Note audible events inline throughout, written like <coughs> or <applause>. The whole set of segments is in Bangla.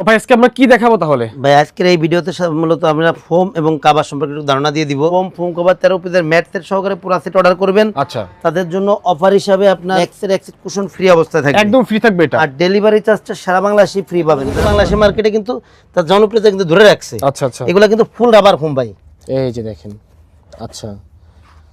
ভাই আজকে আমরা কি দেখাবো তাহলে? ভাই আজকের এই ভিডিওতে মূলত আমরা ফোম এবং কাবার সম্পর্কে একটু ধারণা দিয়ে দিব। ফোম ফোম কভার তেরো পিসের ম্যাট সেট সহকারে পুরো সেট অর্ডার করবেন। আচ্ছা। তাদের জন্য অফার হিসাবে আপনার এক্সের কুশন ফ্রি অবস্থায় থাকবে। একদম ফ্রি থাকবে এটা। আর ডেলিভারি চার্জটা সারা বাংলাদেশে ফ্রি পাবেন। বাংলাদেশে মার্কেটে কিন্তু তার জনপ্রিয়তা কিন্তু ধরে রাখছে। আচ্ছা আচ্ছা। এগুলো কিন্তু ফুল রাবার ফোম ভাই। এই যে দেখেন। আচ্ছা।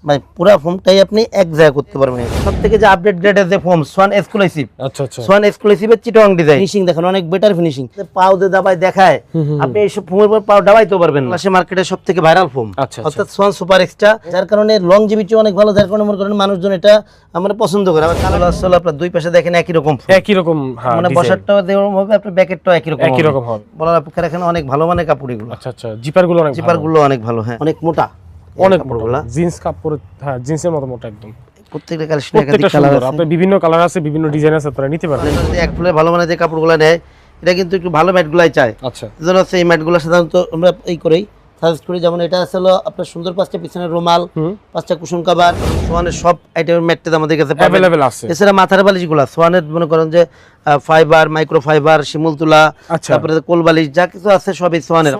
ভাই পুরো ফোমটাই আপনি এক জায়গায় করতে পারবেন। সব থেকে যে আপডেট গ্রেডের যে ফোম সোয়ান এক্সক্লুসিভ আচ্ছা আচ্ছা। সোয়ান এক্সক্লুসিভের চিটং ডিজাইন ফিনিশিং দেখেন অনেক বেটার ফিনিশিং পাও দিয়ে দাবাই দেখায় আপনি পর পাও দাবাইতেও পারবেন মার্কেটে সব থেকে ভাইরাল ফোম আচ্ছা, আচ্ছা। অর্থাৎ সোয়ান সুপার এক্সট্রা যার কারণে লংজিভিটি অনেক ভালো যার কারণে মনে করেন মানুষজন এটা আমরা পছন্দ করে। আবার কালার আসলে আপনার দুই পাশে দেখেন একই রকম একই রকম হ্যাঁ মানে। বসারটাও দেওয়া হবে আপনার ব্যাকেটটাও একই রকম একই রকম হবে। বলার অপেক্ষা রাখেন অনেক ভালো মানে কাপড় এগুলো। আচ্ছা আচ্ছা। জিপারগুলো অনেক জিপারগুলো অনেক ভালো হ্যাঁ। অনেক মোটা। অনেক কাপড়গুলা জিন্স কাপড় হ্যাঁ জিন্সের মতো মোটা একদম। প্রত্যেকটা কালেকশন একাধিক কালার আছে। আপনার বিভিন্ন কালার আছে বিভিন্ন ডিজাইন আছে আপনারা নিতে আপনারা যদি এক ফুলের ভালো মানের যে কাপড়গুলো নেয় এটা কিন্তু একটু ভালো ম্যাটগুলাই চায়। আচ্ছা। এজন্য হচ্ছে এই ম্যাটগুলো সাধারণত আমরা এই করেই সাজেস্ট করি। যেমন এটা আছে হলো আপনার সুন্দর পাঁচটা পিছনের রুমাল পাঁচটা কুশন কাবার সোয়ানের সব আইটেমের ম্যাটটা আমাদের কাছে অ্যাভেলেবেল আছে। এছাড়া মাথার বালিশগুলো সোয়ানের মনে করেন যে ফাইবার মাইক্রো ফাইবার শিমুল তুলা আচ্ছা। তারপরে কোল বালিশ যা কিছু আছে সবই সোয়ানের।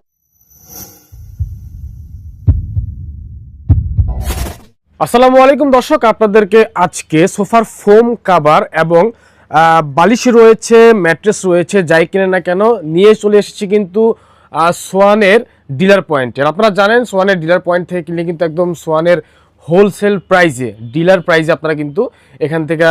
আসসালামু আলাইকুম দর্শক, আপনাদেরকে আজকে সোফার ফোম কাভার এবং বালিশ রয়েছে, ম্যাট্রেস রয়েছে, যাই কিনে না কেন, নিয়ে চলে এসেছি কিন্তু সোয়ানের ডিলার পয়েন্টের আপনারা জানেন, সোয়ানের ডিলার পয়েন্ট থেকে কিনলে কিন্তু একদম সোয়ানের হোলসেল প্রাইজে ডিলার প্রাইজে আপনারা কিন্তু এখান থেকে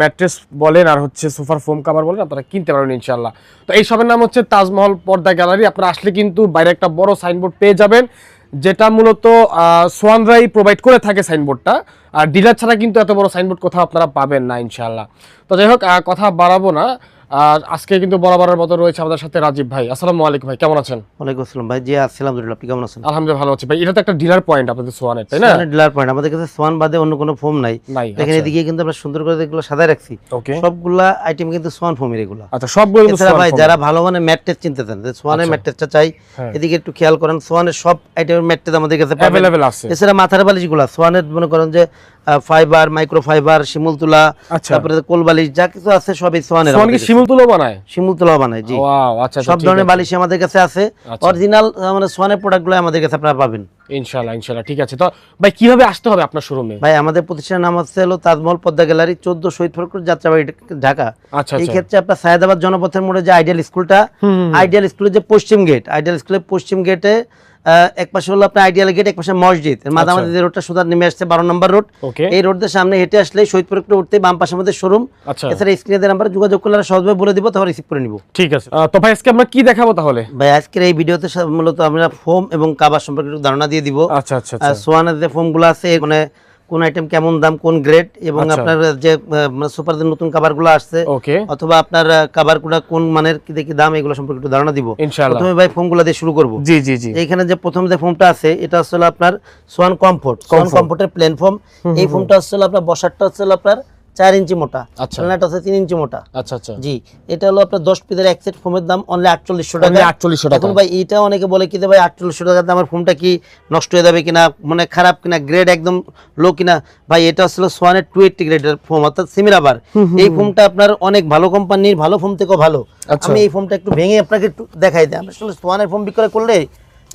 ম্যাট্রেস বলেন আর হচ্ছে সোফার ফোম কাভার বলেন, আপনারা কিনতে পারবেন ইনশাল্লাহ তো এই সবের নাম হচ্ছে তাজমহল পর্দা গ্যালারি। আপনারা আসলে কিন্তু বাইরে একটা বড় সাইনবোর্ড পেয়ে যাবেন। যেটা মূলত সোয়ানরাই প্রোভাইড করে থাকে সাইনবোর্ডটা আর ডিলার ছাড়া কিন্তু এত বড় সাইনবোর্ড কোথাও আপনারা পাবেন না ইনশাল্লাহ তো যাই হোক কথা বাড়াবো না। আর আজকে কিন্তু বরাবরের মতো রয়েছে আমাদের সাথে রাজীব ভাই। আসসালামু আলাইকুম ভাই কেমন আছেন? ওয়ালাইকুম আসসালাম ভাই। জি আসসালাম আপনি কেমন আছেন? আলহামদুলিল্লাহ ভালো আছি ভাই। এটা তো একটা ডিলার পয়েন্ট আপনাদের সোয়ানের তাই না? ডিলার পয়েন্ট আমাদের কাছে সোয়ান বাদে অন্য কোনো ফোম নাই। নাই দেখেন এদিকে কিন্তু আমরা সুন্দর করে এগুলো সাজায় রাখছি ওকে সবগুলা আইটেম কিন্তু সোয়ান ফোমের এগুলো। আচ্ছা সবগুলো ভাই যারা ভালো মানে ম্যাট্রেস চিনতে চান যে সোয়ানের আচ্ছা। ম্যাট্রেসটা চাই হ্যাঁ। এদিকে একটু খেয়াল করেন সোয়ানের সব আইটেমের ম্যাট্রেস আমাদের কাছে অ্যাভেলেবেল আছে। এছাড়া মাথার বালিশগুলো সোয়ানের মনে করেন যে ফাইবার মাইক্রো ফাইবার শিমুল তুলা আচ্ছা। তারপরে কোল বালিশ যা কিছু আছে সবই সোয়ানের সোয়ান কি শিমুল তুলো বানায়? শিমুলতুলা বানায় জি। ওয়াও আচ্ছা আচ্ছা সব ধরনের বালিশ আমাদের কাছে আছে। আচ্ছা। অরিজিনাল মানে সোয়ানের প্রোডাক্টগুলো আমাদের কাছে আপনারা পাবেন। ইনশাআল্লাহ ইনশাআল্লাহ। ঠিক আছে তো ভাই কীভাবে আসতে হবে আপনার শোরুমে ভাই আমাদের প্রতিষ্ঠানের নাম হচ্ছে হলো তাজমহল পদ্মা গ্যালারি চোদ্দ শহীদ ফরকুর যাত্রাবাড়ি ঢাকা। আচ্ছা এই আচ্ছা ক্ষেত্রে আপনার সায়দাবাদ জনপথের মোড়ে যে আইডিয়াল স্কুলটা আইডিয়াল স্কুলের যে পশ্চিম গেট আইডিয়াল স্কুলের পশ্চিম গেটে এক পাশে হলো আপনার আইডিয়াল গেট এক পাশে মসজিদ। এর মাঝামাঝি যে রোডটা সুদার নেমে আসছে বারো নম্বর রোড এই রোডের সামনে হেঁটে আসলে শহীদপুর একটু উঠতে বাম পাশে আমাদের শোরুম আচ্ছা। এছাড়া স্ক্রিনে নাম্বারে যোগাযোগ করলে সহজভাবে বলে দিব তাহলে রিসিভ করে নিব। ঠিক আছে। তো ভাই আজকে আমরা কি দেখাবো তাহলে? ভাই আজকের এই ভিডিওতে মূলত আমরা ফোম এবং কাবার সম্পর্কে একটু ধারণা দিয়ে দিব। আচ্ছা আচ্ছা আচ্ছা। সোয়ানের যে ফোমগুলো আছে মানে কোন আইটেম কেমন দাম কোন গ্রেড এবং আচ্ছা। আপনার যে সুপার যে নতুন কাভারগুলো আসছে অথবা আপনার কাভারগুলো কোন মানের কি দেখি দাম এগুলো সম্পর্কে একটু ধারণা দিব। প্রথমে ভাই ফোমগুলো দিয়ে শুরু করব। জি জি জি। এখানে যে প্রথম যে ফোমটা আছে এটা আসলে আপনার সোয়ান কমফোর্ট। সোয়ান কমফোর্টের প্লেন ফোম এই ফোমটা আসলে আপনার বসারটা হলো আপনার চার ইঞ্চি মোটা। আচ্ছা। খেলনাটা হচ্ছে তিন ইঞ্চি মোটা। আচ্ছা আচ্ছা। জি এটা হলো আপনার দশ পিসের এক সেট ফোমের দাম অনলি আটচল্লিশশো টাকা। 4800 টাকা। এখন ভাই এটা অনেকে বলে কি ভাই আটচল্লিশশো টাকাতে আমার ফোনটা কি নষ্ট হয়ে যাবে কিনা? মানে খারাপ কিনা? গ্রেড একদম লো কিনা? ভাই এটা আসলে সোয়ানের টু এইটটি গ্রেডের ফোম অর্থাৎ সিমিরাবার এই ফোমটা আপনার অনেক ভালো কোম্পানির ভালো ফোম থেকেও ভালো। আচ্ছা। আমি এই ফোমটা একটু ভেঙে আপনাকে একটু দেখাই দিই। আমরা আসলে সোয়ানের ফোম বিক্রয় করলে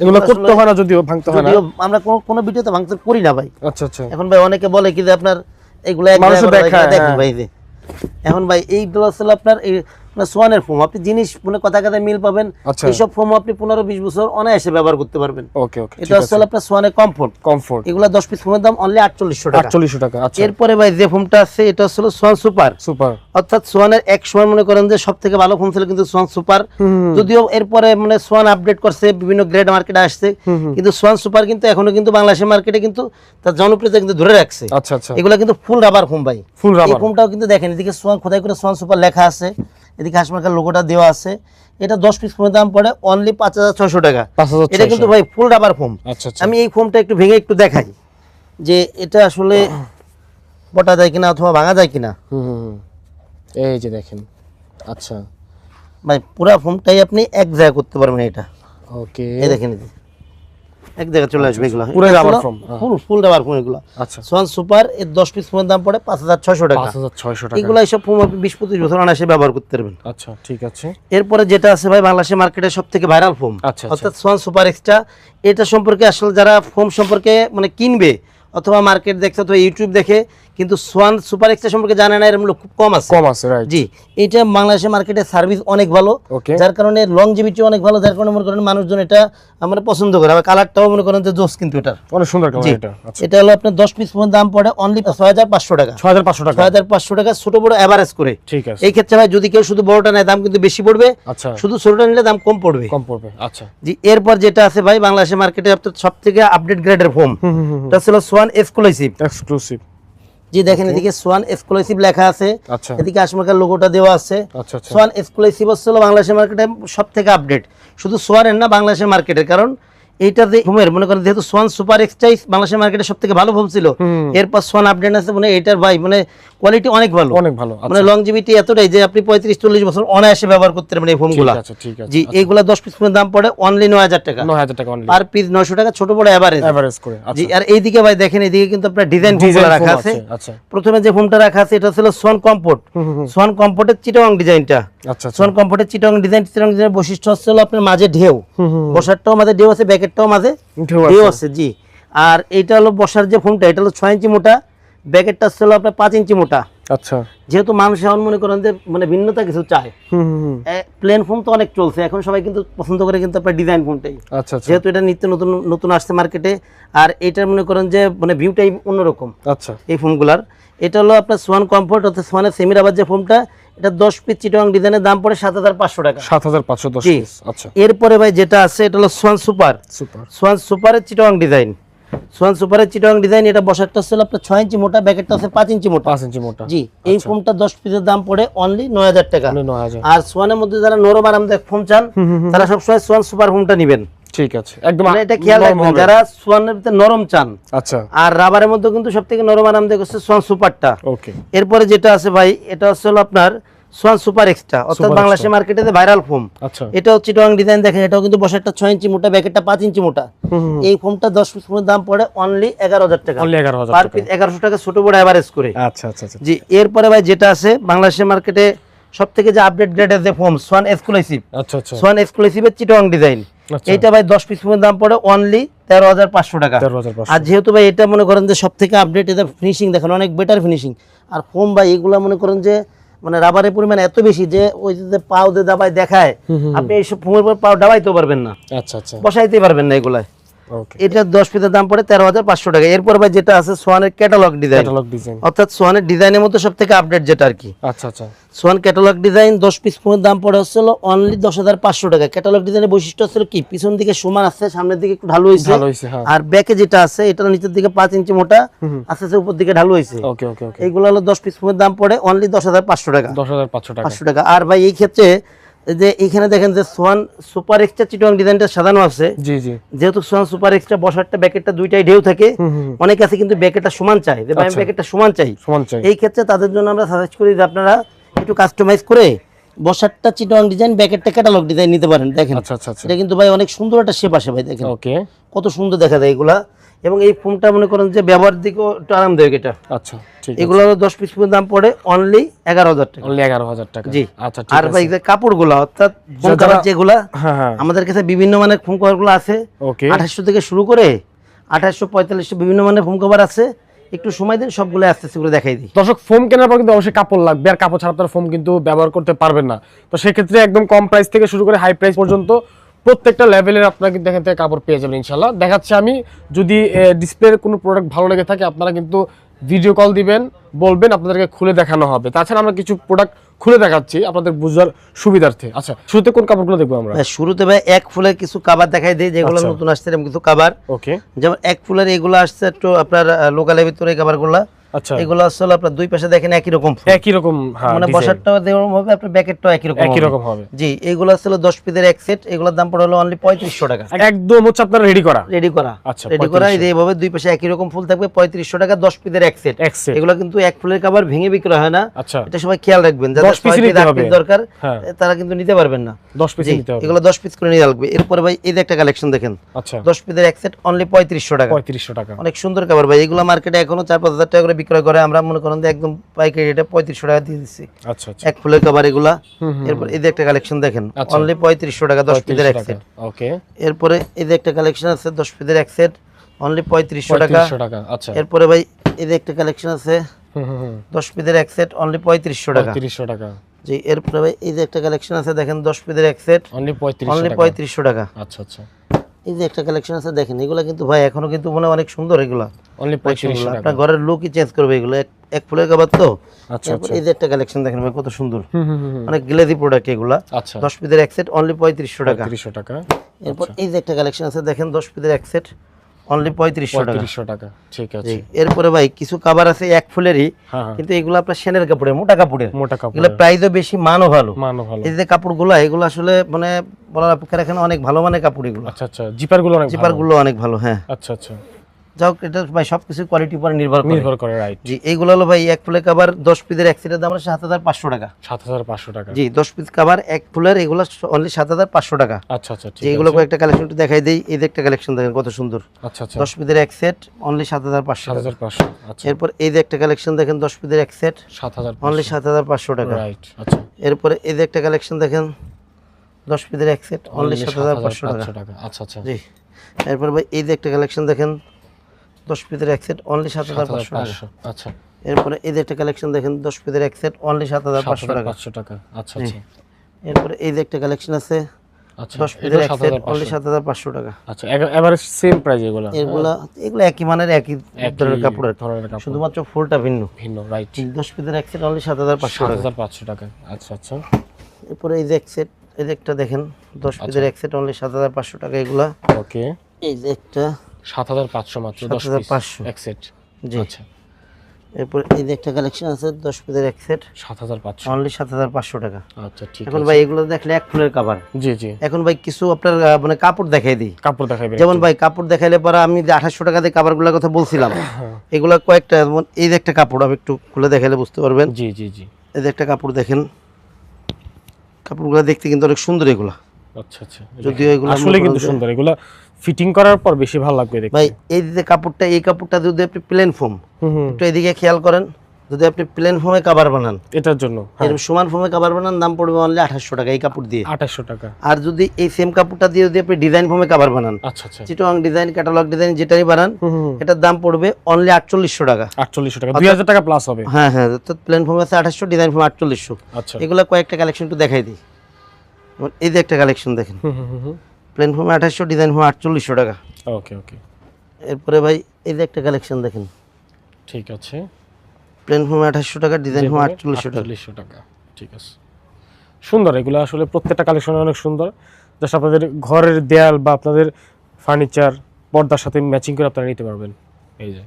এগুলো করতে হয় না যদিও ভাঙতে হয় না। আমরা কোনো কোনো ভিডিওতে ভাঙতে করি না ভাই। আচ্ছা আচ্ছা। এখন ভাই অনেকে বলে কি যে আপনার এগুলো এক মানুষে দেখায়, দেখেন হ্যাঁ। ভাই এখন ভাই এইগুলো আসলে আপনার মানে সোয়ানের ফোম আপনি জিনিস মানে কথা কথায় মিল পাবেন। আচ্ছা। এইসব ফোম আপনি পনেরো বিশ বছর অনায়াসে ব্যবহার করতে পারবেন। ওকে ওকে এটা আসলে আপনার সোয়ানের কমফোর্ট কমফোর্ট এগুলো দশ পিস ফোমের দাম অনলি আটচল্লিশশো টাকা। আটচল্লিশশো টাকা আচ্ছা। এরপরে ভাই যে ফোমটা আছে এটা আসলে সোয়ান সুপার। সুপার। অর্থাৎ সোয়ানের এক সময় মনে করেন যে সব থেকে ভালো ফোন ছিল কিন্তু সোয়ান সুপার। যদিও এরপরে মানে সোয়ান আপডেট করছে বিভিন্ন গ্রেড মার্কেটে আসছে। কিন্তু সোয়ান সুপার কিন্তু এখনও কিন্তু বাংলাদেশের মার্কেটে কিন্তু তার জনপ্রিয়তা কিন্তু ধরে রাখছে। আচ্ছা আচ্ছা। এগুলো কিন্তু ফুল রাবার ফোম ভাই। ফুল রাবার ফোমটাও কিন্তু দেখেন এদিকে সোয়ান খোদাই করে সোয়ান সুপার লেখা আছে। এদিকে হাসমার্কার লোগোটা দেওয়া আছে। এটা দশ পিস ফোমের দাম পড়ে অনলি পাঁচ হাজার ছয়শো টাকা। এটা কিন্তু ভাই ফুল রাবার ফোম আমি এই ফোমটা একটু ভেঙে একটু দেখাই যে এটা আসলে বটা যায় কিনা অথবা ভাঙা যায় কিনা। হুম হুম, হুম। এই যে দেখেন আচ্ছা। ভাই পুরা ফোমটাই আপনি এক জায়গায় করতে পারবেন এটা। ওকে এই দেখেন। এক জায়গায় চলে আসবে এগুলো। পুরো রাবার। ফুল ফুল রাবার এগুলো। আচ্ছা। সোয়ান সুপার এর দশ পিস ফোমের দাম পড়ে পাঁচ হাজার ছয়শো টাকা। পাঁচ হাজার ছয়শো টাকা। এগুলো ফোন আপনি বিশ পঁচিশ বছর অনায়াসে ব্যবহার করতে পারবেন। আচ্ছা ঠিক আছে। এরপরে যেটা আছে ভাই বাংলাদেশের মার্কেটে সব থেকে ভাইরাল ফোম আচ্ছা, আচ্ছা। অর্থাৎ সোয়ান সুপার এক্সট্রা এটা সম্পর্কে আসলে যারা ফোম সম্পর্কে মানে কিনবে অথবা মার্কেট দেখছে অথবা ইউটিউব দেখে কিন্তু সোয়ান সুপার এক্সট্রা সম্পর্কে জানে না এরকম লোক খুব কম আছে। কম আছে রাইট জি এটা বাংলাদেশের মার্কেটে সার্ভিস অনেক ভালো যার কারণে লংজিভিটি অনেক ভালো যার কারণে মনে করেন মানুষজন এটা আমরা পছন্দ করে। আবার কালারটাও মনে করেন যে জোস কিন্তু এটার। অনেক সুন্দর কালার। এটা আচ্ছা। এটা হলো আপনার দশ পিস ফোন দাম পড়ে অনলি ছয় হাজার পাঁচশো টাকা। ছয় হাজার পাঁচশো টাকা। ছয় হাজার পাঁচশো টাকা ছোট বড় অ্যাভারেজ করে। ঠিক আছে। এই ক্ষেত্রে ভাই যদি কেউ শুধু বড়টা নেয় দাম কিন্তু বেশি পড়বে। আচ্ছা। শুধু ছোটটা নিলে দাম কম পড়বে। কম পড়বে আচ্ছা। জি এরপর যেটা আছে ভাই বাংলাদেশের মার্কেটে আপনার সব থেকে আপডেট গ্রেডের ফোম এটা ছিল সোয়ান এক্সক্লুসিভ এক্সক্লুসিভ জি দেখেন এদিকে সোয়ান এক্সক্লুসিভ লেখা আছে। আচ্ছা। এদিকে আশমাকার লোগোটা দেওয়া আছে। আচ্ছা আচ্ছা। সোয়ান এক্সক্লুসিভ হচ্ছিল বাংলাদেশের মার্কেটে সব থেকে আপডেট শুধু সোয়ানের না বাংলাদেশের মার্কেটের কারণ এইটা যে হোমের মনে করেন যেহেতু সোয়ান সুপার এক্সটাইজ বাংলাদেশের মার্কেটে সব থেকে ভালো ফোম ছিল। হুম। এরপর সোয়ান আপডেট আছে মানে এটার ভাই মানে কোয়ালিটি অনেক ভালো। অনেক ভালো আচ্ছা। মানে লংজিভিটি এতটাই যে আপনি পঁয়ত্রিশ চল্লিশ বছর অনায়াসে ব্যবহার করতে পারবেন এই আছে জি এইগুলা দশ পিস ফোনের দাম পড়ে অনলি নয় হাজার টাকা। নয় হাজার টাকা পার পিস নয়শো টাকা ছোট বড় অ্যাভারেজ এভারেজ করে জি আচ্ছা। আর এইদিকে ভাই দেখেন এইদিকে কিন্তু আপনার ডিজাইন ডিজাইন রাখা আছে। আচ্ছা। প্রথমে যে ফোনটা রাখা আছে এটা ছিল সোয়ান হুম। সোয়ান কম্পোর্টের চিটং ডিজাইনটা আচ্ছা আচ্ছা। সোয়ান কম্পোর্টের চিটং ডিজাইন চিটং ডিজাইনের বৈশিষ্ট্য হচ্ছে হলো আপনার মাঝে ঢেউ। বসারটাও মাঝে ঢেউ আছে ব্যাকেটটাও মাঝে ঢেউ আছে। জি। আর এইটা হলো বসার যে ফোনটা এটা হলো ছয় ইঞ্চি মোটা ব্যাকেটটা ছিল আপনার পাঁচ ইঞ্চি মোটা। আচ্ছা। যেহেতু মানুষ এখন মনে করেন যে মানে ভিন্নতা কিছু চায়। প্লেন ফোন তো অনেক চলছে। এখন সবাই কিন্তু পছন্দ করে কিন্তু আপনার ডিজাইন ফোনটাই আচ্ছা আচ্ছা। যেহেতু এটা নিত্য নতুন নতুন আসছে মার্কেটে আর এটার মনে করেন যে মানে ভিউটাই অন্যরকম। আচ্ছা। এই ফোনগুলার এটা হলো আপনার সোয়ান কমফোর্ট অর্থাৎ সোয়ানের সেমির আবার যে ফোনটা এটা দশ পিস চিটং ডিজাইনের দাম পড়ে সাত হাজার পাঁচশো টাকা। সাত হাজার পাঁচশো আচ্ছা। এরপরে ভাই যেটা আছে এটা হলো সোয়ান সুপার সুপার সোয়ান সুপারের চিটং ডিজাইন সোয়ান সুপারের চিটং ডিজাইন এটা বসারটা ছিল আপনার ছয় ইঞ্চি মোটা ব্যাকেটটা আছে পাঁচ ইঞ্চি মোটা। পাঁচ ইঞ্চি মোটা। জি এই ফোনটা দশ পিসের দাম পড়ে অনলি নয় হাজার টাকা। আর সোয়ানের মধ্যে যারা নরম আরামদায়ক চান তারা সবসময় সোয়ান সুপার ফোনটা নেবেন। ঠিক আছে একদম মানে এটা খেয়াল রাখবেন যারা সোয়ানের ভিতরে নরম চান আচ্ছা। আর রাবারের মধ্যে কিন্তু সব থেকে নরম আরামদায়ক হচ্ছে সোয়ান সুপারটা। ওকে। এরপরে যেটা আছে ভাই এটা হচ্ছে হলো আপনার সোয়ান সুপার এক্সট্রা অর্থাৎ বাংলাদেশের মার্কেটে ভাইরাল ফোম আচ্ছা। এটা হচ্ছে টং ডিজাইন দেখেন এটাও কিন্তু বসারটা ছয় ইঞ্চি মোটা ব্যাকেটটা পাঁচ ইঞ্চি মোটা। এই ফোমটা দশ পিস দাম পড়ে অনলি এগারো হাজার টাকা। পার পিস এগারোশো টাকা ছোট বড় অ্যাভারেজ করে। আচ্ছা আচ্ছা আচ্ছা। জি এরপরে ভাই যেটা আছে বাংলাদেশের মার্কেটে সব থেকে যে আপডেট গ্রেডের যে ফোম সোয়ান এক্সক্লুসিভ আচ্ছা আচ্ছা। সোয়ান এক্সক্লুসিভের চিটং ডিজাইন। এইটা ভাই দশ পিস ফোনের দাম পড়ে অনলি তেরো হাজার পাঁচশো টাকা। আর যেহেতু ভাই এটা মনে করেন যে সব থেকে আপডেট এটা ফিনিশিং দেখেন অনেক বেটার ফিনিশিং আর ফোম ভাই এগুলা মনে করেন যে মানে রাবারের পরিমাণ এত বেশি যে ওই যে পাও দিয়ে দাবায় দেখায় আপনি এইসব ফোমের পর পাও দাবাইতেও পারবেন না। আচ্ছা আচ্ছা। বসাইতে পারবেন না এগুলায়। এটা দশ পিসের দাম পড়ে তেরো হাজার পাঁচশো টাকা। এরপর ভাই যেটা আছে সোয়ানের ক্যাটালগ ডিজাইন অর্থাৎ সোয়ানের ডিজাইনের মধ্যে সব থেকে আপডেট যেটা আর কি। আচ্ছা আচ্ছা। সোয়ান ক্যাটালগ ডিজাইন দশ পিস ফোনের দাম পড়ে হচ্ছিল অনলি দশ হাজার পাঁচশো টাকা। ক্যাটালগ ডিজাইনের বৈশিষ্ট্য হচ্ছিল কি? পিছন দিকে সমান আছে সামনের দিকে একটু ঢালু হয়েছে হ্যাঁ। আর ব্যাকে যেটা আছে এটা নিচের দিকে পাঁচ ইঞ্চি মোটা আস্তে আস্তে উপর দিকে ঢালু হয়েছে এইগুলো হলো দশ পিস ফোনের দাম পড়ে অনলি দশ হাজার পাঁচশো টাকা। দশ হাজার পাঁচশো টাকা। পাঁচশো টাকা। আর ভাই এই ক্ষেত্রে যে এইখানে দেখেন যে সোয়ান সুপার এক্সট্রা চিটং ডিজাইনটা সাজানো আছে। জি জি। যেহেতু সোয়ান সুপার এক্সট্রা বসারটা ব্যাকেটটা দুইটাই ঢেউ থাকে অনেক আছে কিন্তু ব্যাকেটটা সমান চাই যে আমি আচ্ছা। ব্যাকেটটা সমান চাই। সমান চাই। এই ক্ষেত্রে তাদের জন্য আমরা সাজেস্ট করি যে আপনারা একটু কাস্টমাইজ করে বসারটা চিটং ডিজাইন ব্যাকেটটা ক্যাটালগ ডিজাইন নিতে পারেন দেখেন। আচ্ছা আচ্ছা আচ্ছা। এটা কিন্তু ভাই অনেক সুন্দর একটা শেপ আসে ভাই দেখেন। ওকে কত সুন্দর দেখা যায় এগুলা। এবং এই ফোনটা মনে করেন যে ব্যবহার দিকেও একটু আরামদায়ক এটা। আচ্ছা ঠিক এগুলো দশ পিস পর্যন্ত দাম পড়ে অনলি এগারো হাজার টাকা। অনলি এগারো হাজার টাকা। জি। আচ্ছা আর ভাই কাপড়গুলা অর্থাৎ যেগুলা হ্যাঁ হ্যাঁ। আমাদের কাছে বিভিন্ন মানের ফোন কভারগুলো আছে। আঠাশশো থেকে শুরু করে আঠাশশো পঁয়তাল্লিশশো বিভিন্ন মানের ফোন কভার আছে। একটু সময় দিন সবগুলো আস্তে আস্তে করে দেখাই দিই। দর্শক ফোম কেনার পর কিন্তু অবশ্যই কাপড় লাগবে আর কাপড় ছাড়া আপনার ফোম কিন্তু ব্যবহার করতে পারবেন না। তো সেক্ষেত্রে একদম কম প্রাইস থেকে শুরু করে হাই প্রাইস পর্যন্ত প্রত্যেকটা লেভেলের আপনারা কিন্তু এখান থেকে কাপড় পেয়ে যাবেন ইনশাল্লাহ দেখাচ্ছি আমি যদি ডিসপ্লের কোনো প্রোডাক্ট ভালো লেগে থাকে আপনারা কিন্তু ভিডিও কল দিবেন বলবেন আপনাদেরকে খুলে দেখানো হবে। তাছাড়া আমরা কিছু প্রোডাক্ট খুলে দেখাচ্ছি আপনাদের বুঝার সুবিধার্থে। আচ্ছা শুরুতে কোন কাপড়গুলো দেখব আমরা? শুরুতে ভাই এক ফুলের কিছু কাবার দেখাই দিই যেগুলো আচ্ছা। নতুন আসছে এরকম কিছু কাবার ওকে যেমন এক ফুলের এগুলো আসছে একটু আপনার লোকালের ভিতরে এই কাভারগুলো আচ্ছা। এগুলো আসলে আপনার দুই পাশে দেখেন একই রকম একই রকম হ্যাঁ মানে বসারটাও দেওয়া হবে আপনার ব্যাকেটটাও একই রকম একই রকম হবে। জি এগুলো আসলে দশ পিসের এক সেট এগুলোর দাম পড়ে হলো অনলি পঁয়ত্রিশশো টাকা। একদম হচ্ছে আপনার রেডি করা। রেডি করা। আচ্ছা রেডি করা এইভাবে দুই পাশে একই রকম ফুল থাকবে পঁয়ত্রিশশো টাকা দশ পিসের এক সেট এগুলো কিন্তু এক ফুলের কাবার ভেঙে বিক্রয় হয় না। আচ্ছা। এটা সবাই খেয়াল রাখবেন যাদের 10 পিসই ছয় piece, নিতে আট হবে। piece দরকার হ্যাঁ। তারা কিন্তু নিতে পারবেন না। দশ পিস নিতে হবে। এগুলো দশ পিস করে নিয়ে লাগবে এরপরে ভাই এই যে একটা কালেকশন দেখেন। আচ্ছা। দশ পিসের এক সেট অনলি পঁয়ত্রিশশো টাকা। পঁয়ত্রিশশো টাকা। অনেক সুন্দর কাবার ভাই এগুলো মার্কেটে এখনও চার পাঁচ হাজার টাকা করে বিক্রয় করে আমরা মনে করেন একদম পাইকারি রেটে পঁয়ত্রিশশো টাকা দিয়ে দিচ্ছি আচ্ছা আচ্ছা। এক ফুলের কাবার এগুলা। এরপর এই যে একটা কালেকশন দেখেন আচ্ছা। অনলি পঁয়ত্রিশশো টাকা দশ পিসের এক সেট টাকা ওকে এরপরে এই যে একটা কালেকশন আছে দশ পিসের এক সেট অনলি পঁয়ত্রিশশো টাকা। আচ্ছা। এরপরে ভাই এই যে একটা কালেকশন আছে দশ পিসের এক সেট অনলি পঁয়ত্রিশশো টাকা। পঁয়ত্রিশশো টাকা। জি এরপরে ভাই এই যে একটা কালেকশন আছে দেখেন দশ পিসের এক সেট অনলি পঁয়ত্রিশশো অনলি পঁয়ত্রিশশো টাকা। আচ্ছা আচ্ছা। এই যে একটা কালেকশন আছে দেখেন এগুলো কিন্তু ভাই এখনও কিন্তু মনে অনেক সুন্দর এগুলো। অনলি টাকা আপনার ঘরের লুকই চেঞ্জ করবে এগুলো। এক এক ফুলের কাবার তো? আচ্ছা আচ্ছা। এই যে একটা কালেকশন দেখেন ভাই কত সুন্দর। অনেক গ্লেজি প্রোডাক্ট এগুলা। আচ্ছা। দশ পিসের এক সেট অনলি পঁয়ত্রিশশো টাকা। পঁয়ত্রিশশো টাকা। এরপর এই যে একটা কালেকশন আছে দেখেন দশ পিসের এক সেট অনলি পঁয়ত্রিশশো টাকা। পঁয়ত্রিশশো টাকা ঠিক আছে। এরপরে ভাই কিছু কাবার আছে এক ফুলেরই হ্যাঁ হ্যাঁ। কিন্তু এগুলো আপনার সেনের কাপড়ের মোটা কাপড়ের। মোটা কাপড় এগুলো প্রাইসও বেশি মানও ভালো। মানও ভালো। এই যে কাপড়গুলো এগুলো আসলে মানে বলার অপেক্ষা রাখেন অনেক ভালো মানে কাপড় এগুলো। আচ্ছা আচ্ছা জিপারগুলো অনেক জিপারগুলো অনেক ভালো হ্যাঁ। আচ্ছা আচ্ছা। যাই হোক এটা ভাই সবকিছু কোয়ালিটির উপর নির্ভর করে। নির্ভর করে রাইট জি এইগুলো হলো ভাই এক ফুলের কাবার দশ পিসের এক সেটের দাম হলো সাত হাজার পাঁচশো টাকা। সাত হাজার পাঁচশো টাকা। জি দশ পিস কাবার এক ফুলের এগুলো অনলি সাত হাজার পাঁচশো টাকা। আচ্ছা আচ্ছা ঠিক এগুলো কয়েকটা কালেকশন একটু দেখাই দেই। এই একটা কালেকশন দেখেন কত সুন্দর। আচ্ছা আচ্ছা। দশ পিসের এক সেট অনলি সাত হাজার পাঁচশো সাত টাকা হাজার পাঁচশো আচ্ছা। এরপর এই যে একটা কালেকশন দেখেন দশ পিসের এক সেট সাত হাজার অনলি সাত হাজার পাঁচশো টাকা। রাইট আচ্ছা। এরপরে এই যে একটা কালেকশন দেখেন দশ পিসের এক সেট অনলি সাত হাজার পাঁচশো টাকা। টাকা। আচ্ছা আচ্ছা। জি এরপর ভাই এই যে একটা কালেকশন দেখেন দশ পিসের এক সেট অনলি সাত হাজার পাঁচশো টাকা। আচ্ছা। এরপরে এই যে একটা কালেকশন দেখেন দশ পিসের এক সেট অনলি সাত হাজার পাঁচশো টাকা। পাঁচশো টাকা আচ্ছা আচ্ছা। এরপরে এই যে একটা কালেকশন আছে আচ্ছা দশ পিসের এক সেট অনলি সাত হাজার পাঁচশো টাকা। আচ্ছা এভারেজ সেম প্রাইস এগুলো। এগুলা এগুলো একই মানের একই ধরনের কাপড়ের। শুধুমাত্র ফুলটা ভিন্ন। ভিন্ন রাইট দশ পিসের এক সেট অনলি সাত হাজার পাঁচশো সাত হাজার পাঁচশো টাকা আচ্ছা আচ্ছা। এরপরে এই যে এক সেট এই যে একটা দেখেন দশ আচ্ছা। পিসের এক সেট অনলি সাত হাজার পাঁচশো টাকা এগুলা। ওকে এই যে একটা সাত হাজার পাঁচশো মাত্র দশ পিস 7,500 এক সেট জি। আচ্ছা। এরপর এই যে একটা কালেকশন আছে দশ পিসের এক সেট সাত হাজার পাঁচশো। অনলি সাত হাজার পাঁচশো টাকা। আচ্ছা ঠিক এখন ভাই এগুলো দেখলে এক ফুলের কাবার জি জি। এখন ভাই কিছু আপনার মানে কাপড় দেখাই দিই। কাপড় দেখাবেন যেমন ভাই কাপড় দেখাইলে পরে আমি যে আঠাশশো টাকা দিয়ে কাপড়গুলোর কথা বলছিলাম। <coughs> এগুলা কয়েকটা যেমন এই যে একটা কাপড় আমি একটু খুলে দেখাইলে বুঝতে পারবেন। জি জি জি। এই যে একটা কাপড় দেখেন। কাপড়গুলো দেখতে কিন্তু অনেক সুন্দর এগুলা। আচ্ছা আচ্ছা। যদিও এগুলো আসলে কিন্তু সুন্দর। এগুলা ফিটিং করার পর বেশি ভালো লাগবে দেখতে। ভাই এই যে কাপড়টা এই কাপড়টা যদি আপনি প্লেন ফোম একটু এদিকে খেয়াল করেন যদি আপনি প্লেন ফোমে কাবার বানান এটার জন্য হ্যাঁ। এরকম সমান ফোমে কাবার বানান দাম পড়বে অনলি আঠাশশো টাকা এই কাপড় দিয়ে। আঠাশশো টাকা। আর যদি এই সেম কাপড়টা দিয়ে যদি আপনি ডিজাইন ফোমে কাবার বানান আচ্ছা আচ্ছা। চিটোয়াং ডিজাইন ক্যাটালগ ডিজাইন যেটাই বানান এটার দাম পড়বে অনলি আটচল্লিশশো টাকা। আটচল্লিশশো টাকা দুই হাজার টাকা প্লাস হবে। হ্যাঁ হ্যাঁ তো প্লেন ফোম আছে আঠাশশো ডিজাইন ফোম আটচল্লিশশো। আচ্ছা। এগুলো কয়েকটা কালেকশন একটু দেখাই দিই। এই যে একটা কালেকশন দেখেন। হুম হুম হুম। প্লেন ফোমে আঠাশশো ডিজাইন ফোম আটচল্লিশশো টাকা। ওকে ওকে এরপরে ভাই এই যে একটা কালেকশন দেখেন। ঠিক আছে। প্লেন ফোমে আঠাশশো টাকা ডিজাইন যেভাবে আটচল্লিশশো টাকা। টাকা। ঠিক আছে। সুন্দর এগুলো আসলে প্রত্যেকটা কালেকশন অনেক সুন্দর। জাস্ট আপনাদের ঘরের দেয়াল বা আপনাদের ফার্নিচার পর্দার সাথে ম্যাচিং করে আপনারা নিতে পারবেন। এই যে।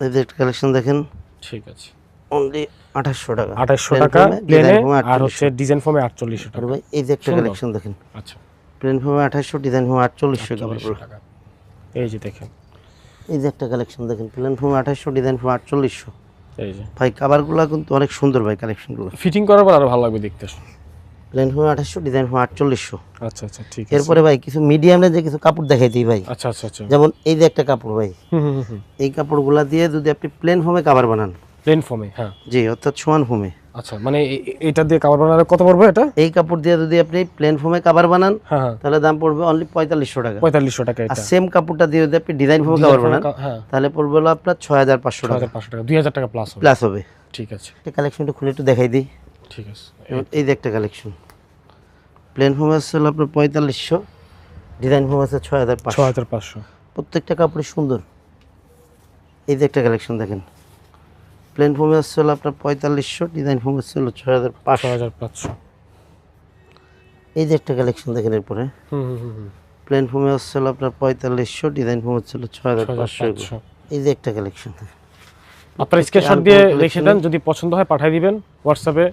এই যে একটা কালেকশন দেখেন। ঠিক আছে। অনলি আঠাশশো টাকা। আঠাশশো টাকা প্লেনে আর 4800 হচ্ছে ডিজাইন ফর্মে আটচল্লিশশো আর টাকা। ভাই এই যে একটা কালেকশন দেখেন। আচ্ছা। প্লেন ফোমে আঠাশশো ডিজাইন ফোম আটচল্লিশশো টাকা এই যে দেখেন। এই যে একটা কালেকশন দেখেন প্লেন ফোমে আঠাশশো ডিজাইন ফোম আটচল্লিশশো। এই যে। ভাই কাবারগুলো কিন্তু অনেক সুন্দর ভাই কালেকশনগুলো ফিটিং করার পর আরও ভালো লাগবে দেখতে। প্লেন ফোমে আঠাশশো ডিজাইন ফোম আটচল্লিশশো। আচ্ছা আচ্ছা ঠিক এরপরে ভাই কিছু মিডিয়ামের যে কিছু কাপড় দেখাই দিই ভাই। আচ্ছা আচ্ছা আচ্ছা। যেমন এই যে একটা কাপড় ভাই। এই কাপড়গুলা দিয়ে যদি আপনি প্লেন ফোমে কাবার বানান। প্লেন ফর্মে হ্যাঁ। জি অর্থাৎ সমান ফোমে আচ্ছা মানে এটা দিয়ে কাভার বানালে কত পড়বে এটা? এই কাপড় দিয়ে যদি আপনি প্লেন ফোমে কাবার বানান হ্যাঁ হ্যাঁ। তাহলে দাম পড়বে অনলি পঁয়তাল্লিশশো টাকা। পঁয়তাল্লিশশো টাকা আর সেম কাপড়টা দিয়ে যদি আপনি ডিজাইন ফোমে কাবার বানান হ্যাঁ। তাহলে পড়বে হলো আপনার ছয় হাজার পাঁচশো টাকা। পাঁচশো টাকা দুই হাজার টাকা প্লাস হবে। প্লাস হবে। ঠিক আছে। একটা কালেকশনটা খুলে একটু দেখাই দিই। ঠিক আছে। এই যে একটা কালেকশন প্লেন ফোম আছে হলো আপনার পঁয়তাল্লিশশো ডিজাইন ফোম আছে ছয় হাজার পাঁচশো। হাজার পাঁচশো। প্রত্যেকটা কাপড়ই সুন্দর। এই যে একটা কালেকশন দেখেন। প্লেন ফোমে আসছে হলো আপনার পঁয়তাল্লিশশো ডিজাইন ফোম আসছে হলো ছয় হাজার পাঁচশো। হাজার পাঁচশো। এই যে একটা কালেকশন দেখেন এরপরে। হুম হুম হুম হুম। প্লেন ফোমে আসছে হলো আপনার পয়তাল্লিশশো ডিজাইন ফোম হচ্ছে হলো ছয় হাজার পাঁচশো। এই যে একটা কালেকশন আপনার স্ক্রিনশট দিয়ে রেখে দেন যদি পছন্দ হয় পাঠিয়ে দিবেন। হোয়াটসঅ্যাপে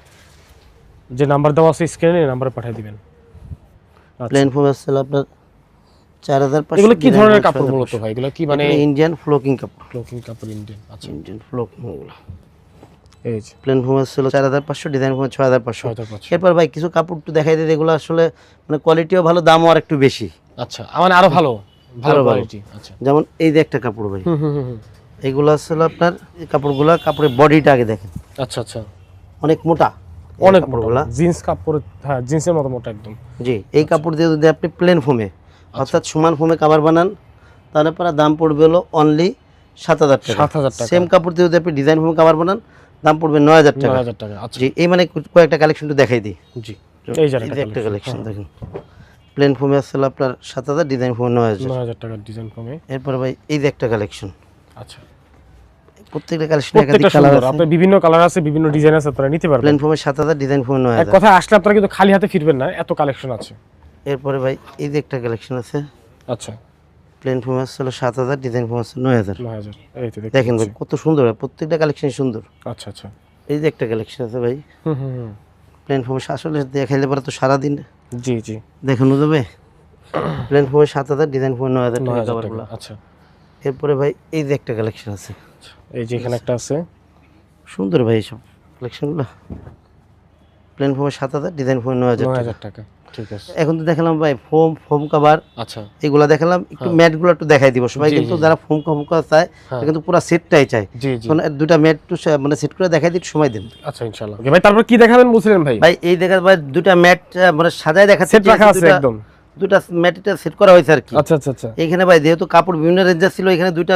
যে নাম্বার দেওয়া আছে স্ক্রিনে নাম্বারে পাঠিয়ে দিবেন। প্লেন ফোম আসছে আপনার চার হাজার এগুলো কি ধরনের কাপড় মূলত ভাই? এগুলো কি মানে ইন্ডিয়ান ফ্লোকিং কাপড়। ক্লোকিং কাপড় ইন্ডিয়ান আচ্ছা। ইন্ডিয়ান ফ্লোকিং এগুলো। প্লেন চার হাজার পাঁচশো ডিজাইন ফোম ছয় হাজার পাঁচশো। এরপর ভাই কিছু কাপড় একটু দেখাই এগুলো আসলে মানে কোয়ালিটিও ভালো দামও আর একটু বেশি। আচ্ছা মানে আরও ভালো ভালো। কোয়ালিটি আচ্ছা। যেমন এই যে একটা কাপড় ভাই। হুম হুম হুম হুম। এগুলো আসলে আপনার এই কাপড়গুলো কাপড়ের বডিটা আগে দেখেন। আচ্ছা আচ্ছা। অনেক মোটা। অনেক কাপড়গুলা। জিন্স কাপড় হ্যাঁ জিন্সের মতো মোটা একদম। জি এই কাপড় দিয়ে যদি আপনি প্লেন ফোমে অর্থাৎ সমান ফোমে কাবার বানান তাহলে পরে দাম পড়বে হলো অনলি সাত হাজার টাকা। সাত হাজার টাকা। সেম কাপড় দিয়ে যদি আপনি ডিজাইন ফোমে কাবার বানান দাম পড়বে নয় হাজার নয় টাকা হাজার টাকা আচ্ছা। জি এই মানে কয়েকটা কালেকশন দেখাই দিই। জি এই একটা। কালেকশন দেখেন। প্লেন ফোমে আসছিল আপনার সাত হাজার ডিজাইন ফোমে নয় হাজার। নয় হাজার টাকার ডিজাইন কমে এরপর ভাই এই যে একটা কালেকশন আচ্ছা। প্রত্যেকটা কালেকশন প্রত্যেকটা একাধিক কালার আছে আপনার বিভিন্ন কালার আছে বিভিন্ন ডিজাইন আছে আপনারা নিতে পারবেন। প্লেন ফোমে সাত হাজার ডিজাইন ফোমে নয় কথা আসলে আপনারা কিন্তু খালি হাতে ফিরবেন না এত কালেকশন আছে। এরপরে ভাই এই যে একটা কালেকশন আছে। আচ্ছা। প্লেন ফোমে আসছিল সাত হাজার ডিজাইন ফোমে আসছে নয় হাজার। নয় হাজার এই তো দেখেন ভাই কত সুন্দর ভাই প্রত্যেকটা কালেকশন সুন্দর। আচ্ছা আচ্ছা। এই যে একটা কালেকশন আছে ভাই। হুম হুম হুম। প্লেন ফোমে আসলে দেখাইলে পরে তো সারাদিন। জি জি। দেখানো যাবে প্লেন ফোমে সাত হাজার ডিজাইন ফোমে নয় হাজার নয় টাকা কাভারগুলো আচ্ছা। এরপরে ভাই এই যে একটা কালেকশন আছে। এই যে এখানে একটা আছে। সুন্দর ভাই এইসব কালেকশনগুলো প্লেন ফোমে সাত হাজার ডিজাইন ফোমে নয় হাজার টাকা। ঠিক আছে। এখন তো দেখালাম ভাই ফোম ফোম কাভার আচ্ছা। এগুলা দেখালাম একটু ম্যাটগুলো একটু দেখাই দিব সবাই কিন্তু যারা ফোম কম করা চায় হ্যাঁ। কিন্তু পুরো সেটটাই চায়। জি জি। দুটা ম্যাট একটু মানে সেট করে দেখাই দিই সময় দিন। আচ্ছা ইনশাআল্লাহ। ওকে ভাই তারপর কি দেখাবেন বলছিলেন ভাই? ভাই এই দেখা ভাই দুটা ম্যাট মানে সাজায় দেখাচ্ছে সেট রাখা আছে একদম। দুটা ম্যাট এটা সেট করা হয়েছে আর কি। আচ্ছা আচ্ছা আচ্ছা। এখানে ভাই যেহেতু কাপড় বিভিন্ন রেঞ্জের ছিল এখানে দুইটা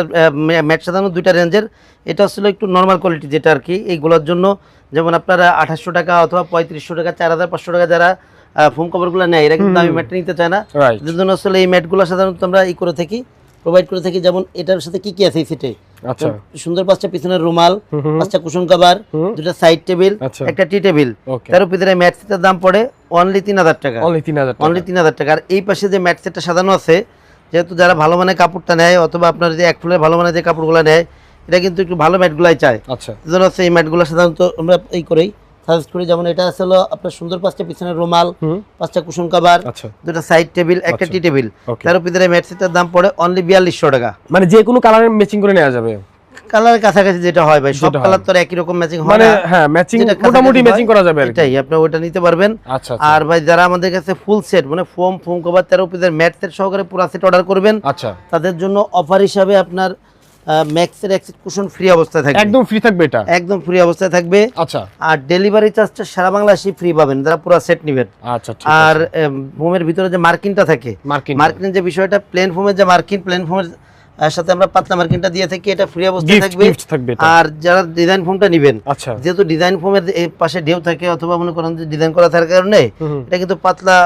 ম্যাট সাজানো দুইটা রেঞ্জের এটা ছিল একটু নর্মাল কোয়ালিটি যেটা আর কি। এইগুলোর জন্য যেমন আপনারা আঠাশশো টাকা অথবা পঁয়ত্রিশশো টাকা চার হাজার পাঁচশো টাকা যারা ফোম কাপড়গুলো নেয়। এরা কিন্তু দামি ম্যাটটা নিতে চায় না। এদের জন্য আসলে এই ম্যাটগুলো সাধারণত আমরা ই করে থাকি প্রোভাইড করে থাকি যেমন এটার সাথে কি কি আছে এই সেটে আচ্ছা। সুন্দর পাঁচটা পিছনের রুমাল পাঁচটা কুশন কাভার। দুটা সাইড টেবিল একটা টি টেবিল তার ভিতরে ম্যাট সেটের দাম পড়ে অনলি তিন হাজার টাকা। অনলি তিন হাজার অনলি তিন হাজার টাকা। আর এই পাশে যে ম্যাট সেটটা সাজানো আছে যেহেতু যারা ভালো মানের কাপড়টা নেয় অথবা আপনার যে এক ফুলের ভালো মানের যে কাপড়গুলো নেয় এটা কিন্তু একটু ভালো ম্যাটগুলাই চায়। আচ্ছা। এই ম্যাটগুলো সাধারণত আমরা এই করেই সাজেস্ট করি যেমন এটা আছে হলো আপনার সুন্দর পাঁচটা পিছনের রুমাল পাঁচটা কুশন কাভার আচ্ছা। দুটা সাইড টেবিল একটা আচ্ছা। টি টেবিল তার সেটের দাম পড়ে অনলি বিয়াল্লিশশো টাকা। মানে যে কোনো কালারের ম্যাচিং করে নেওয়া যাবে। কালারের কাছাকাছি যেটা হয় ভাই সব কালার তো একই রকম ম্যাচিং হয় মানে হ্যাঁ ম্যাচিং যেটা মোটামুটি ম্যাচিং করা যাবে এটাই আপনি ওটা নিতে পারবেন। আচ্ছা আচ্ছা। আর ভাই যারা আমাদের কাছে ফুল সেট মানে ফোম ফোম কভার তেরো পিসের ম্যাট সেট সহকারে পুরো সেট অর্ডার করবেন। আচ্ছা। তাদের জন্য অফার হিসাবে আপনার ম্যাক্সের এক্সিট কুশন ফ্রি অবস্থায় থাকবে। একদম ফ্রি থাকবে এটা? একদম ফ্রি অবস্থায় থাকবে। আচ্ছা। আর ডেলিভারি চার্জটা সারা বাংলাদেশে ফ্রি পাবেন যারা পুরো সেট নেবেন। আচ্ছা আর ফোমের ভিতরে যে মার্কিনটা থাকে মার্কিন মার্কিনের যে বিষয়টা প্লেন ফোমের যে মার্কিন প্লেন ফোমের সাথে আমরা পাতলা মার্কিনটা দিয়ে থাকি এটা ফ্রি অবস্থায় থাকবে। আর যারা ডিজাইন ফোমটা নেবেন আচ্ছা। যেহেতু ডিজাইন ফোমের পাশে ঢেউ থাকে অথবা মনে করেন ডিজাইন করা থাকার কারণে। এটা কিন্তু পাতলা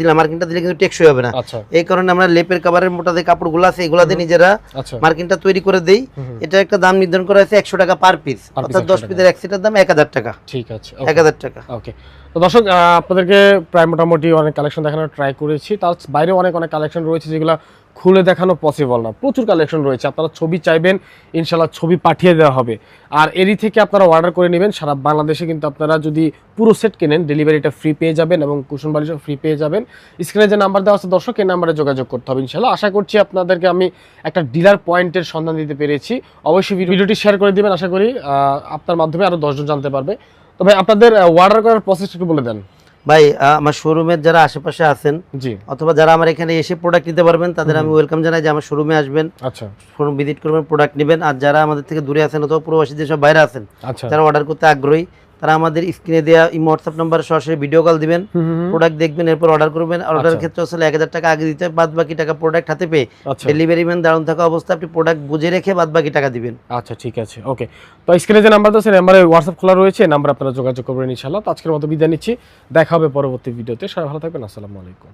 দিলাম মার্কিনটা দিলে কিন্তু টেকসই হবে না। আচ্ছা। এই কারণে আমরা লেপের কাভারের মোটা যে কাপড়গুলো আছে এগুলা দিয়ে নিজেরা আচ্ছা। মার্কিনটা তৈরি করে দেই। এটা একটা দাম নির্ধারণ করা হয়েছে একশো টাকা পার পিস অর্থাৎ দশ। পিসের এক সেটের দাম এক হাজার টাকা। ঠিক আছে এক হাজার টাকা। ওকে তো দর্শক আপনাদেরকে প্রায় মোটামুটি অনেক কালেকশন দেখানোর ট্রাই করেছি। তার বাইরে অনেক অনেক কালেকশন রয়েছে যেগুলো খুলে দেখানো পসিবল না। প্রচুর কালেকশন রয়েছে, আপনারা ছবি চাইবেন ইনশাল্লাহ ছবি পাঠিয়ে দেওয়া হবে। আর এরই থেকে আপনারা অর্ডার করে নেবেন, সারা বাংলাদেশে কিন্তু আপনারা যদি পুরো সেট কেনেন ডেলিভারিটা ফ্রি পেয়ে যাবেন এবং কুশন বালিশও ফ্রি পেয়ে যাবেন। স্ক্রিনে যে নাম্বার দেওয়া আছে, দর্শক, এই নাম্বারে যোগাযোগ করতে হবে ইনশাল্লাহ আশা করছি আপনাদেরকে আমি একটা ডিলার পয়েন্টের সন্ধান দিতে পেরেছি। অবশ্যই ভিডিওটি শেয়ার করে দিবেন, আশা করি আপনার মাধ্যমে আরও দশজন জানতে পারবে। তবে আপনাদের অর্ডার করার প্রসেস একটু বলে দেন। ভাই আমার শোরুমের যারা আশেপাশে আছেন জি। অথবা যারা আমার এখানে এসে প্রোডাক্ট নিতে পারবেন তাদের আমি ওয়েলকাম জানাই যে আমার শোরুমে আসবেন আচ্ছা। শোরুম ভিজিট করবেন প্রোডাক্ট নেবেন। আর যারা আমাদের থেকে দূরে আছেন অথবা প্রবাসী যেসব বাইরে আছেন আচ্ছা। যারা অর্ডার করতে আগ্রহী। তারা আমাদের স্ক্রিনে দেওয়া এই হোয়াটসঅ্যাপ নাম্বারে সরাসরি ভিডিও কল দিবেন। প্রোডাক্ট দেখবেন এরপর অর্ডার করবেন। অর্ডারের আচ্ছা। ক্ষেত্রে আসলে এক হাজার টাকা আগে দিতে বাদ বাকি টাকা প্রোডাক্ট হাতে পেয়ে আচ্ছা। ডেলিভারি ম্যান দাঁড়ানো থাকা অবস্থা আপনি প্রোডাক্ট বুঝে রেখে বাদ বাকি টাকা দিবেন। আচ্ছা ঠিক আছে ওকে তো স্ক্রিনে যে নাম্বার আছে নাম্বারে হোয়াটসঅ্যাপ খোলা রয়েছে নাম্বার আপনারা যোগাযোগ করবেন ইনশাআল্লাহ। তো আজকের মতো বিদায় নিচ্ছি দেখা হবে পরবর্তী ভিডিওতে সবাই ভালো থাকবেন আসসালামু আলাইকুম।